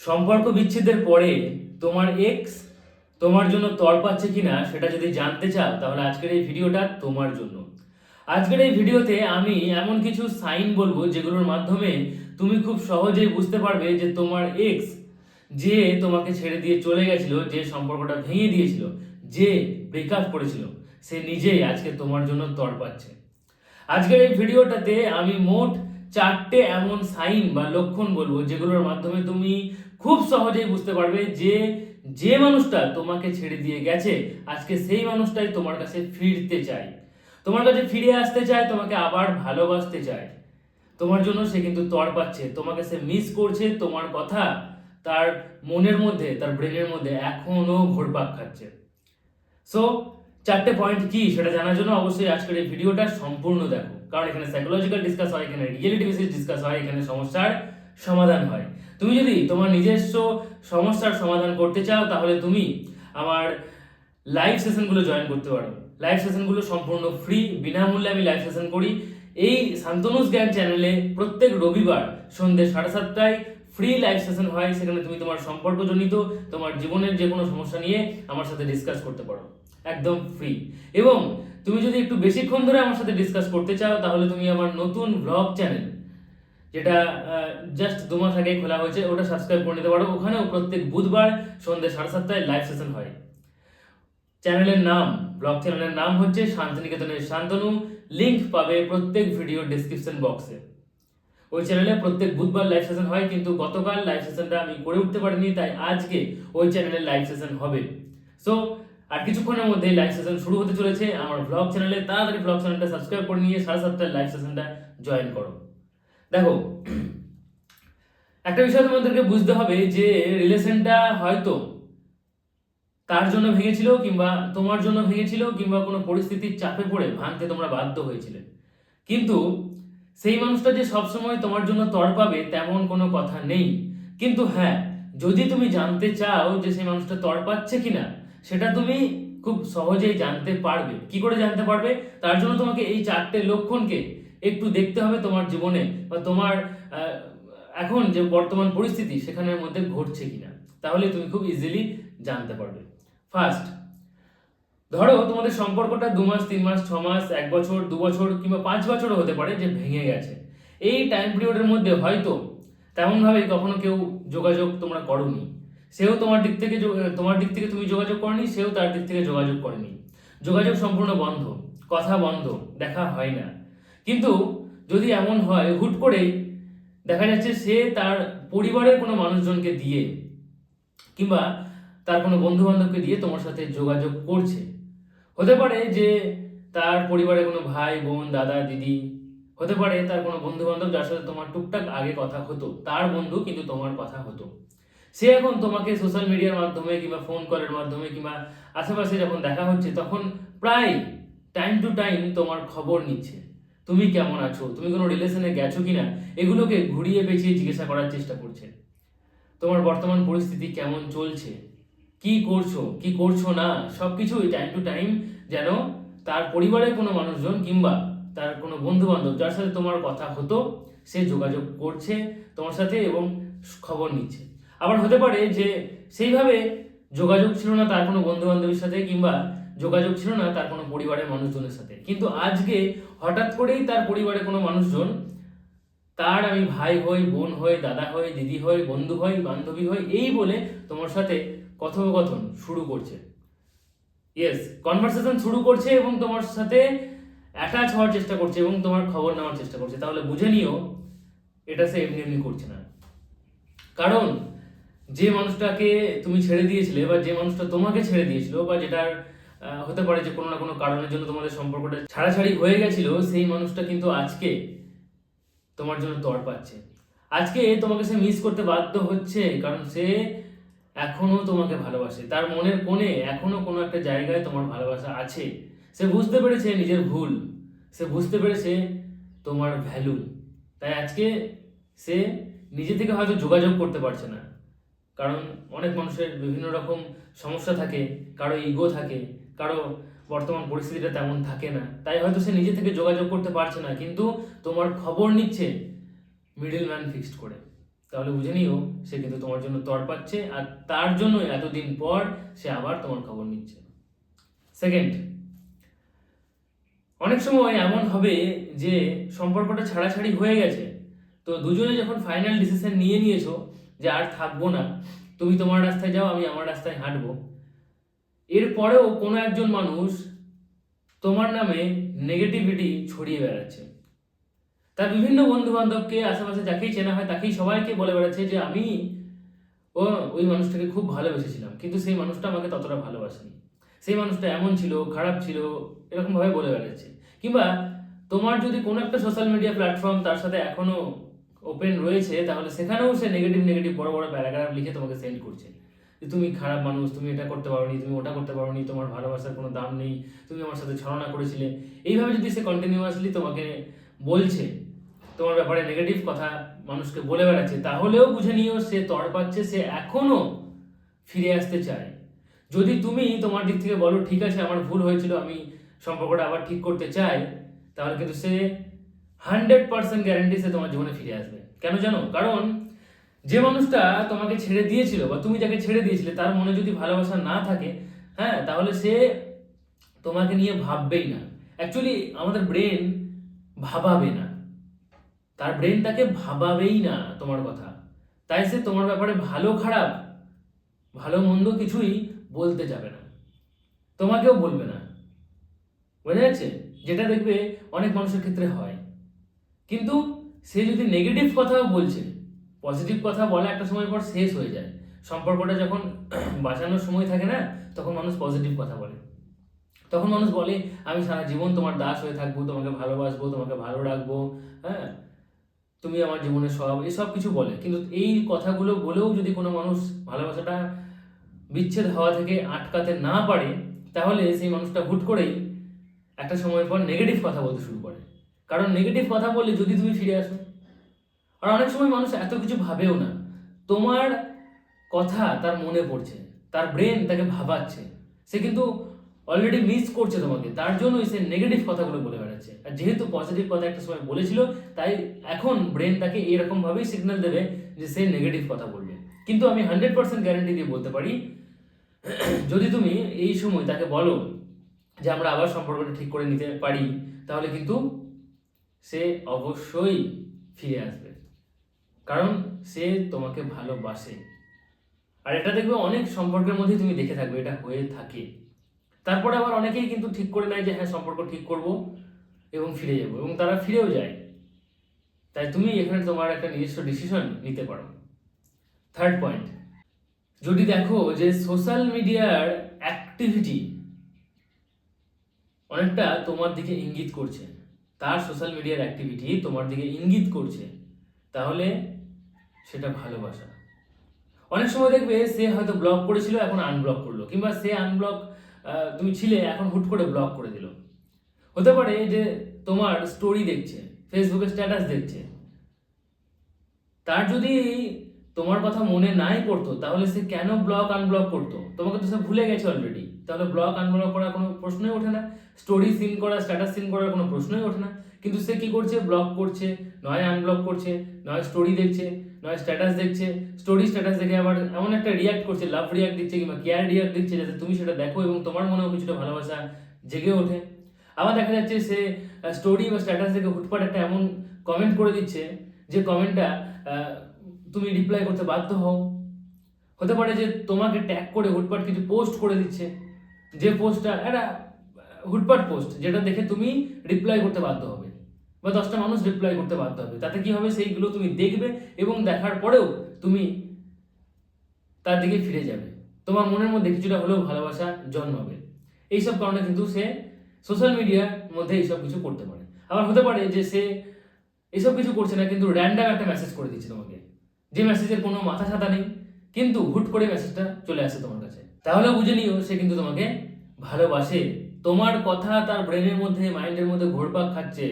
সম্পর্ক বিচ্ছেদের পরে তোমার এক্স তোমার জন্য তর পাচ্ছে কিনা সেটা যদি জানতে চাও, তাহলে আজকের এই ভিডিওটা তোমার জন্য। আজকের এই ভিডিওতে আমি এমন কিছু সাইন বলব যেগুলোর মাধ্যমে তুমি খুব সহজেই বুঝতে পারবে যে তোমার এক্স যে তোমাকে ছেড়ে দিয়ে চলে গেছিল, যে সম্পর্কটা ভেঙে দিয়েছিল, যে ব্রেকআপ করেছিল, সে নিজেই আজকে তোমার জন্য তর পাচ্ছে। আজকের এই ভিডিওটাতে আমি মোট চারটে এমন সাইন বা লক্ষণ বলব যেগুলোর মাধ্যমে তুমি খুব সহজেই বুঝতে পারবে যে যে মানুষটা তোমাকে ছেড়ে দিয়ে গেছে, আজকে সেই মানুষটাই তোমার কাছে ফিরতে চায়। তোমার কাছে ফিরে আসতে চায়, তোমাকে আবার ভালোবাসতে চায়। তোমার জন্য সে কিন্তু তর পাচ্ছে, তোমাকে সে মিস করছে, তোমার কথা তার মনের মধ্যে, তার ব্রেনের মধ্যে এখনও ঘোরপাক খাচ্ছে। সো চারটে পয়েন্ট কি সেটা জানার জন্য অবশ্যই আজকের এই ভিডিওটা সম্পূর্ণ দেখো। কারণ এখানে সাইকোলজিক্যাল ডিসকাস হয়, এখানে রিয়েলিটি বেসিস ডিসকাস হয়, এখানে সমস্যার সমাধান হয়। তুমি যদি তোমার নিজস্ব সমস্যার সমাধান করতে চাও, তাহলে তুমি আমার লাইভ সেশনগুলো জয়েন করতে পারো। লাইভ সেশনগুলো সম্পূর্ণ ফ্রি বিনামূল্যে আমি লাইভ সেশন করি। এই শান্তনুজ জ্ঞান চ্যানেলে প্রত্যেক রবিবার সন্ধ্যে সাড়ে সাতটায় ফ্রি লাইভ সেশন হয়। সেখানে তুমি তোমার সম্পর্কজনিত, তোমার জীবনের যে কোনো সমস্যা নিয়ে আমার সাথে ডিসকাস করতে পারো। একদম ফ্রি এবং তুমি যদি একটু বেশিক্ষণ ধরে আমার সাথে ডিসকাস করতে চাও, তাহলে তুমি আমার নতুন ব্লগ চ্যানেল যেটা জাস্ট দু মাস আগে খোলা হয়েছে, ওটা সাবস্ক্রাইব করে নিতে পারো। ওখানেও প্রত্যেক বুধবার সন্ধ্যে সাড়ে সাতটায় লাইভ সেশন হয়। চ্যানেলের নাম ব্লগ চ্যানেলের নাম হচ্ছে শান্তিনিকেতনের শান্তনু। লিংক পাবে প্রত্যেক ভিডিও ডেসক্রিপশন বক্সে ওই চ্যানেলে প্রত্যেক বুধবার লাইভ সেশন হয়, কিন্তু গতকাল লাইভ সেশনটা আমি করে উঠতে পারিনি, তাই আজকে ওই চ্যানেলে লাইভ সেশন হবে। সো আর কিছুক্ষণের মধ্যে লাইভ সেশন শুরু হতে চলেছে। আমার ব্লগ চ্যানেলে তাড়াতাড়ি ব্লগ চ্যানেলটা সাবস্ক্রাইব করে নিয়ে সাড়ে সাতটায় লাইভ সেশনটা জয়েন করো। দেখো, একটা বিষয় তোমাদেরকে বুঝতে হবে যে রিলেশনটা হয়তো তার জন্য ভেঙেছিল কিংবা তোমার জন্য ভেঙেছিল কিংবা কোনো পরিস্থিতির চাপে পড়ে ভাঙতে তোমরা বাধ্য হয়েছিলে। কিন্তু সেই মানুষটা যে সবসময় তোমার জন্য তর পাবে তেমন কোনো কথা নেই। কিন্তু হ্যাঁ যদি তুমি জানতে চাও যে সেই মানুষটা তর পাচ্ছে কিনা, সেটা তুমি খুব সহজেই জানতে পারবে। কি করে জানতে পারবে? তার জন্য তোমাকে এই চারটে লক্ষণকে একটু দেখতে হবে তোমার জীবনে বা তোমার এখন যে বর্তমান পরিস্থিতি সেখানের মধ্যে ঘটছে কিনা। তাহলে তুমি খুব ইজিলি জানতে পারবে। ফার্স্ট ধরো তোমাদের সম্পর্কটা দু মাস, তিন মাস, ছ মাস, এক বছর, দু বছর কিংবা পাঁচ বছরও হতে পারে যে ভেঙে গেছে। এই টাইম পিরিয়ডের মধ্যে হয়তো তেমনভাবে কখনো কেউ যোগাযোগ তোমরা করনি। সেও তোমার দিক থেকে তোমার দিক থেকে তুমি যোগাযোগ করনি, সেও তার দিক থেকে যোগাযোগ করেনি। যোগাযোগ সম্পূর্ণ বন্ধ, কথা বন্ধ, দেখা হয় না। কিন্তু যদি এমন হয়, হুট করেই দেখা যাচ্ছে সে তার পরিবারের কোনো মানুষজনকে দিয়ে কিংবা তার কোনো বন্ধু বান্ধবকে দিয়ে তোমার সাথে যোগাযোগ করছে। হতে পারে যে তার পরিবারে কোনো ভাই, বোন, দাদা, দিদি, হতে পারে তার কোনো বন্ধু বান্ধব যার সাথে তোমার টুকটাক আগে কথা হতো, তার বন্ধু কিন্তু তোমার কথা হতো। সে এখন তোমাকে সোশ্যাল মিডিয়ার মাধ্যমে কিংবা ফোন কলের মাধ্যমে কিংবা আশেপাশে যখন দেখা হচ্ছে, তখন প্রায় টাইম টু টাইম তোমার খবর নিচ্ছে। তুমি কেমন আছো? তুমি কোনো রিলেশনে গেছো কিনা? এগুলোকে ঘুরিয়ে পেঁচিয়ে জিজ্ঞাসা করার চেষ্টা করছে। তোমার বর্তমান পরিস্থিতি কেমন চলছে? কি করছ? কি করছ না? সবকিছুই টাইম টু টাইম যেন তার পরিবারের কোনো মানুষজন কিংবা তার কোনো বন্ধু বান্ধব যার সাথে তোমার কথা হতো, সে যোগাযোগ করছে তোমার সাথে এবং খবর নিচ্ছে। আবার হতে পারে যে সেইভাবে যোগাযোগ ছিল না তার কোনো বন্ধু বান্ধবের সাথে কিংবা যোগাযোগ ছিল না, তার কোনো পরিবারের মানুষজনের সাথে। কিন্তু আজকে হঠাৎ করেই তার পরিবারের কোনো মানুষজন, তার আমি ভাই হই, বোন হই, দাদা হই, দিদি হই, বন্ধু হই, বান্ধবী হই, এই বলে তোমার সাথে কথোপকথন শুরু করছে। ইয়েস কনভারসেশন শুরু করছে এবং তোমার সাথে অ্যাটাচ হওয়ার চেষ্টা করছে এবং তোমার খবর নেওয়ার চেষ্টা করছে। তাহলে বুঝে নিও, এটা সে এমনি এমনি করছে না। কারণ যে মানুষটাকে তুমি ছেড়ে দিয়েছিলে বা যে মানুষটা তোমাকে ছেড়ে দিয়েছিল বা যেটার হতে পারে যে কোনো না কোনো কারণের জন্য তোমাদের সম্পর্কটা ছাড়াছাড়ি হয়ে গেছিল, সেই মানুষটা কিন্তু আজকে তোমার জন্য তর পাচ্ছে। আজকে তোমাকে সে মিস করতে বাধ্য হচ্ছে, কারণ সে এখনও তোমাকে ভালোবাসে। তার মনের কোণে এখনও কোনো একটা জায়গায় তোমার ভালোবাসা আছে। সে বুঝতে পেরেছে নিজের ভুল। সে বুঝতে পেরেছে তোমার ভ্যালু তাই আজকে সে নিজে থেকে হয়তো যোগাযোগ করতে পারছে না। কারণ অনেক মানুষের বিভিন্ন রকম সমস্যা থাকে, কারও ইগো থাকে কারও বর্তমান পরিস্থিতিটা তেমন থাকে না। তাই হয়তো সে নিজে থেকে যোগাযোগ করতে পারছে না, কিন্তু তোমার খবর নিচ্ছে মিডল ম্যান ফিক্সড করে। তাহলে বুঝে নিও, সে কিন্তু তোমার জন্য তর পাচ্ছে আর তার জন্য এতদিন পর সে আবার তোমার খবর নিচ্ছে। সেকেন্ড অনেক সময় এমন হবে যে সম্পর্কটা ছাড়াছাড়ি হয়ে গেছে, তো দুজনে যখন ফাইনাল ডিসিশন নিয়ে নিয়েছো যে আর থাকব না, তুমি তোমার রাস্তায় যাও, আমি আমার রাস্তায় হাঁটবো এরপরেও কোনো একজন মানুষ তোমার নামে নেগেটিভিটি ছড়িয়ে বেড়াচ্ছে। তার বিভিন্ন বন্ধু বান্ধবকে আশেপাশে যাকেই চেনা হয়, তাকেই সবাইকে বলে বেড়াচ্ছে যে, আমি ও, ওই মানুষটাকে খুব ভালোবেসেছিলাম, কিন্তু সেই মানুষটা আমাকে ততটা ভালোবাসেনি। সেই মানুষটা এমন ছিল, খারাপ ছিল, এরকমভাবে বলে বেড়াচ্ছে। কিংবা তোমার যদি কোনো একটা সোশ্যাল মিডিয়া প্ল্যাটফর্ম তার সাথে এখনও ওপেন রয়েছে, তাহলে সেখানেও সে নেগেটিভ নেগেটিভ বড় বড় প্যারাগ্রাফ লিখে তোমাকে সেন্ড করছে। যে তুমি খারাপ মানুষ, তুমি এটা করতে পারোনি, তুমি ওটা করতে পারোনি, তোমার ভালোবাসার কোনো দাম নেই, তুমি আমার সাথে ছলনা করেছিলে। এইভাবে যদি সে কন্টিনিউয়াসলি তোমাকে বলছে, তোমার ব্যাপারে নেগেটিভ কথা মানুষকে বলে বেড়াচ্ছে, তাহলেও বুঝে নিও সে তর পাচ্ছে, সে এখনও ফিরে আসতে চায়। যদি তুমি তোমার দিক থেকে বলো, ঠিক আছে, আমার ভুল হয়েছিল, আমি সম্পর্কটা আবার ঠিক করতে চাই, তাহলে কিন্তু সে হান্ড্রেড পার্সেন্ট গ্যারেন্টি সে তোমার জীবনে ফিরে আসবে। কেন জানো? কারণ যে মানুষটা তোমাকে ছেড়ে দিয়েছিল বা তুমি যাকে ছেড়ে দিয়েছিলে, তার মনে যদি ভালোবাসা না থাকে হ্যাঁ তাহলে সে তোমাকে নিয়ে ভাববেই না। অ্যাকচুয়ালি আমাদের ব্রেন ভাবাবে না। তার ব্রেন তাকে ভাবাবেই না তোমার কথা। তাই সে তোমার ব্যাপারে ভালো খারাপ, ভালো মন্দ কিছুই বলতে যাবে না। তোমাকেও বলবে না। বোঝা যাচ্ছে? যেটা দেখবে অনেক মানুষের ক্ষেত্রে হয়। কিন্তু সে যদি নেগেটিভ কথাও বলছে পজিটিভ কথা বলা একটা সময় পর শেষ হয়ে যায়। সম্পর্কটা যখন বাঁচানোর সময় থাকে না, তখন মানুষ পজিটিভ কথা বলে। তখন মানুষ বলে, আমি সারা জীবন তোমার দাস হয়ে থাকব, তোমাকে ভালোবাসবো, তোমাকে ভালো রাখব হ্যাঁ? তুমি আমার জীবনের সব এসব কিছু বলে। কিন্তু এই কথাগুলো বলেও যদি কোনো মানুষ ভালোবাসাটা বিচ্ছেদ হওয়া থেকে আটকাতে না পারে, তাহলে সেই মানুষটা হুট করেই একটা সময়ের পর নেগেটিভ কথা বলতে শুরু করে। কারণ নেগেটিভ কথা বললে যদি তুমি ফিরে আসো আর অনেক সময় মানুষ এত কিছু ভাবেও না। তোমার কথা তার মনে পড়ছে, তার ব্রেন তাকে ভাবাচ্ছে। সে কিন্তু অলরেডি মিস করছে তোমাকে, তার জন্যই সে নেগেটিভ কথাগুলো বলে বেড়াচ্ছে। আর যেহেতু পজিটিভ কথা একটা সময় বলেছিল, তাই এখন ব্রেন তাকে এরকমভাবেই সিগন্যাল দেবে যে সে নেগেটিভ কথা বলবে। কিন্তু আমি হান্ড্রেড পার্সেন্ট গ্যারান্টি দিয়ে বলতে পারি, যদি তুমি এই সময় তাকে বলো যে আমরা আবার সম্পর্কটা ঠিক করে নিতে পারি, তাহলে কিন্তু সে অবশ্যই ফিরে আসবে। কারণ সে তোমাকে ভালোবাসে। আর এটা দেখবে অনেক সম্পর্কের মধ্যে তুমি দেখে থাকবে, এটা হয়ে থাকে। তারপরে আবার অনেকেই কিন্তু ঠিক করে নেয় যে হ্যাঁ সম্পর্ক ঠিক করব এবং ফিরে যাব এবং তারা ফিরেও যায়। তাই তুমি এখানে তোমার একটা নিজস্ব ডিসিশন নিতে পারো। থার্ড পয়েন্ট যদি দেখো যে সোশ্যাল মিডিয়ার অ্যাক্টিভিটি অনেকটা তোমার দিকে ইঙ্গিত করছে, তার সোশ্যাল মিডিয়ার অ্যাক্টিভিটি তোমার দিকে ইঙ্গিত করছে, তাহলে সেটা ভালোবাসা। অনেক সময় দেখবে সে হয়তো ব্লক করেছিল, এখন আনব্লক করল। কিংবা সে আনব্লক তুমি ছিলে, এখন হুট করে ব্লক করে দিল। হতে পারে যে তোমার স্টোরি দেখছে ফেসবুকে স্ট্যাটাস দেখছে। তার যদি তোমার কথা মনে নাই পড়তো, তাহলে সে কেন ব্লক আনব্লক করতো? তোমাকে তো সে ভুলে গেছে অলরেডি তাহলে ব্লক আনব্লক করার কোনো প্রশ্নই ওঠে না। স্টোরি সিন করা স্ট্যাটাস সিন করার কোনো প্রশ্নই ওঠে না। কিন্তু সে কি করছে? ব্লক করছে, নয় আনব্লক করছে, নয় স্টোরি দেখছে। নয় স্ট্যাটাস দেখছে স্টোরি স্ট্যাটাস দেখে আবার এমন একটা রিয়াক্ট করছে লাভ রিয়াক্ট দিচ্ছে কিংবা কেয়ার রিয়াক্ট দিচ্ছে যাতে তুমি সেটা দেখো এবং তোমার মনেও কিছুটা ভালোবাসা জেগে ওঠে। আবার দেখা যাচ্ছে সে স্টোরি বা স্ট্যাটাস দেখে হুটপাট একটা এমন কমেন্ট করে দিচ্ছে যে কমেন্টটা তুমি রিপ্লাই করতে বাধ্য হও। হতে পারে যে তোমাকে ট্যাগ করে হুটপাট কিছু পোস্ট করে দিচ্ছে, যে পোস্টটা একটা হুটপাট পোস্ট যেটা দেখে তুমি রিপ্লাই করতে বাধ্য হবে। বা দশটা মানুষ রিপ্লাই করতে বাধ্য হবে। তাতে কি হবে? সেইগুলো তুমি দেখবে এবং দেখার পরেও তুমি তার দিকে ফিরে যাবে। তোমার মনের মধ্যে কিছুটা হলেও ভালোবাসা জন্মাবে। এইসব কারণে কিন্তু সে সোশ্যাল মিডিয়ার মধ্যে এইসব কিছু করতে পারে। আবার হতে পারে যে সে এসব কিছু করছে না, কিন্তু র্যান্ডাম একটা মেসেজ করে দিচ্ছে তোমাকে। যে মেসেজের কোনো মাথা ছাতা নেই, কিন্তু হুট করে মেসেজটা চলে আসে তোমার কাছে। তাহলে বুঝে নিও, সে কিন্তু তোমাকে ভালোবাসে। তোমার কথা তার ব্রেনের মধ্যে মাইন্ডের মধ্যে ঘোরপাক খাচ্ছে।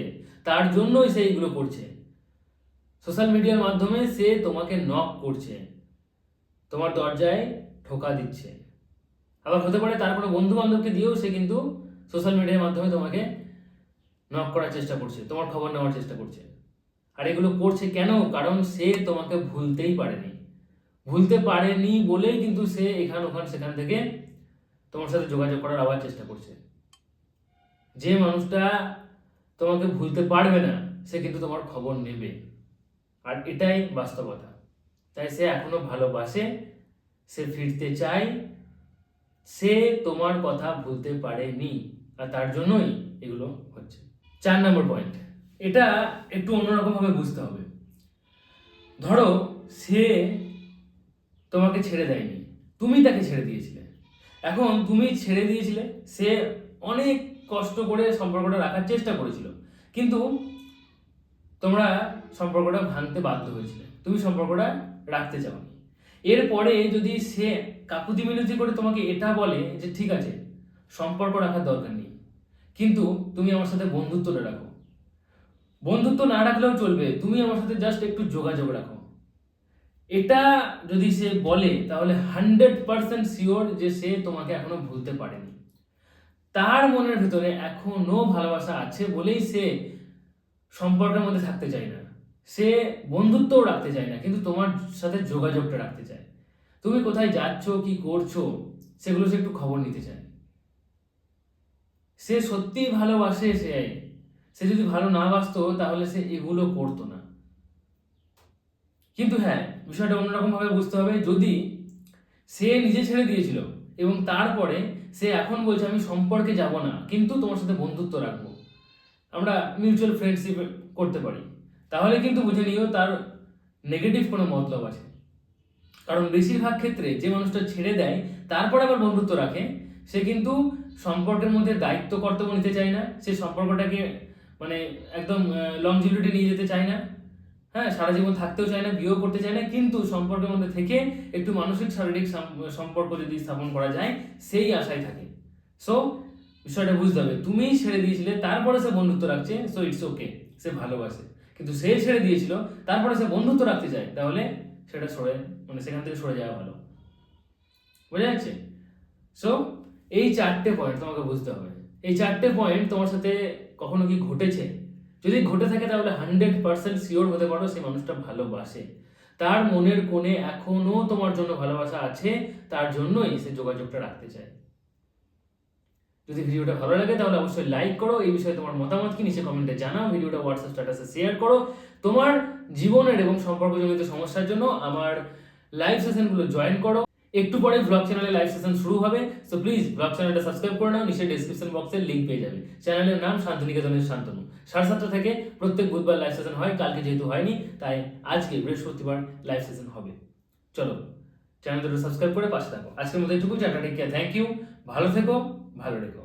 তার জন্যই সে এইগুলো করছে। সোশ্যাল মিডিয়ার মাধ্যমে সে তোমাকে নক করছে। তোমার দরজায় ঠোকা দিচ্ছে। আবার হতে পারে তার কোনো বন্ধু বান্ধবকে দিয়েও সে কিন্তু সোশ্যাল মিডিয়ার মাধ্যমে তোমাকে নক করার চেষ্টা করছে, তোমার খবর নেওয়ার চেষ্টা করছে। আর এগুলো করছে কেন? কারণ সে তোমাকে ভুলতেই পারেনি। ভুলতে পারেনি বলেই কিন্তু সে এখান ওখান সেখান থেকে তোমার সাথে যোগাযোগ করার আবার চেষ্টা করছে। যে মানুষটা তোমাকে ভুলতে পারবে না, সে কিন্তু তোমার খবর নেবে। আর এটাই বাস্তবতা। তাই সে এখনও ভালোবাসে, সে ফিরতে চায়, সে তোমার কথা ভুলতে পারেনি, আর তার জন্যই এগুলো হচ্ছে। চার নম্বর পয়েন্ট এটা একটু অন্যরকমভাবে বুঝতে হবে। ধরো সে তোমাকে ছেড়ে দেয়নি, তুমি তাকে ছেড়ে দিয়েছিলে। এখন তুমি ছেড়ে দিয়েছিলে, সে অনেক কষ্ট করে সম্পর্কটা রাখার চেষ্টা করেছিল। কিন্তু তোমরা সম্পর্কটা ভাঙতে বাধ্য হয়েছিলে। তুমি সম্পর্কটা রাখতে চাওনি। এরপরে যদি সে কাকুতি মিনতি করে তোমাকে এটা বলে যে, ঠিক আছে, সম্পর্ক রাখার দরকার নেই। কিন্তু তুমি আমার সাথে বন্ধুত্বটা রাখো। বন্ধুত্ব না রাখলেও চলবে। তুমি আমার সাথে জাস্ট একটু যোগাযোগ রাখো। এটা যদি সে বলে, তাহলে হান্ড্রেড পার্সেন্ট শিওর যে সে তোমাকে এখনও ভুলতে পারেনি। তার মনের ভিতরে এখনও ভালোবাসা আছে বলেই সে সম্পর্কের মধ্যে থাকতে চায় না। সে বন্ধুত্বও রাখতে চায় না, কিন্তু তোমার সাথে যোগাযোগটা রাখতে চায়। তুমি কোথায় যাচ্ছ, কি করছ, সেগুলো সে একটু খবর নিতে চায়। সে সত্যিই ভালোবাসে সে সে যদি ভালো না বাসতো তাহলে সে এগুলো করতো না। কিন্তু হ্যাঁ বিষয়টা অন্যরকম ভাবে বুঝতে হবে, যদি সে নিজে ছেড়ে দিয়েছিল এবং তারপরে সে এখন বলছে, আমি সম্পর্কে যাব না, কিন্তু তোমার সাথে বন্ধুত্ব রাখব। আমরা মিউচুয়াল ফ্রেন্ডশিপ করতে পারি। তাহলে কিন্তু বুঝে নিও, তার নেগেটিভ কোনো মতলব আছে। কারণ বেশিরভাগ ক্ষেত্রে যে মানুষটা ছেড়ে দেয়, তারপরে আবার বন্ধুত্ব রাখে, সে কিন্তু সম্পর্কের মধ্যে দায়িত্ব কর্তব্য নিতে চায় না, সে সম্পর্কটাকে মানে একদম লংজিভিটি নিয়ে যেতে চায় না। হ্যাঁ সারা জীবন থাকতেও চায় না, বিয়েও করতে চায় না, কিন্তু সম্পর্কের মধ্যে থেকে একটু মানসিক, শারীরিক সম্পর্ক যদি স্থাপন করা যায়, সেই আশায় থাকে। সো বিষয়টা বুঝতে হবে। তুমিই ছেড়ে দিয়েছিলে, তারপরে সে বন্ধুত্ব রাখছে সো ইটস ওকে সে ভালোবাসে। কিন্তু সে ছেড়ে দিয়েছিল, তারপরে সে বন্ধুত্ব রাখতে চায়, তাহলে সেটা সরে মানে সেখান থেকে সরে যাওয়া ভালো। বোঝা যাচ্ছে? সো এই চারটে পয়েন্ট তোমাকে বুঝতে হবে। এই চারটে পয়েন্ট তোমার সাথে কখনো কি ঘটেছে? যদি ঘটে থাকে তাহলে হান্ড্রেড পার্সেন্ট শিওর হতে পারো সেই মানুষটা ভালোবাসে। তার মনের কোণে এখনও তোমার জন্য ভালোবাসা আছে, তার জন্যই সে যোগাযোগটা রাখতে চায়। যদি ভিডিওটা ভালো লাগে তাহলে অবশ্যই লাইক করো, এই বিষয়ে তোমার মতামত কি নিচে কমেন্টে জানাও, ভিডিওটা হোয়াটসঅ্যাপ স্ট্যাটাসে শেয়ার করো। তোমার জীবনের এবং সম্পর্কজনিত সমস্যার জন্য আমার লাইভ সেশনগুলো জয়েন করো। একটু পরে ব্লগ চ্যানেলে লাইভ সেশন শুরু হবে। সো প্লিজ ব্লগ চ্যানেলটা সাবস্ক্রাইব করে নাও, নিচে ডেসক্রিপশন বক্সে লিংক পেয়ে যাবে। চ্যানেলের নাম শান্তিনিকেতনের শান্তনু। সাড়ে সাতটা থেকে প্রত্যেক বুধবার লাইভ সেশন হয়, কালকে যেহেতু হয়নি, তাই আজকে বৃহস্পতিবার লাইভ সেশন হবে। চলো চ্যানেলটা সাবস্ক্রাইব করে পাশে থাকো। আজকের মতো এটুকু চ্যানেলটা থ্যাংক ইউ ভালো থেকো, ভালো রেখো।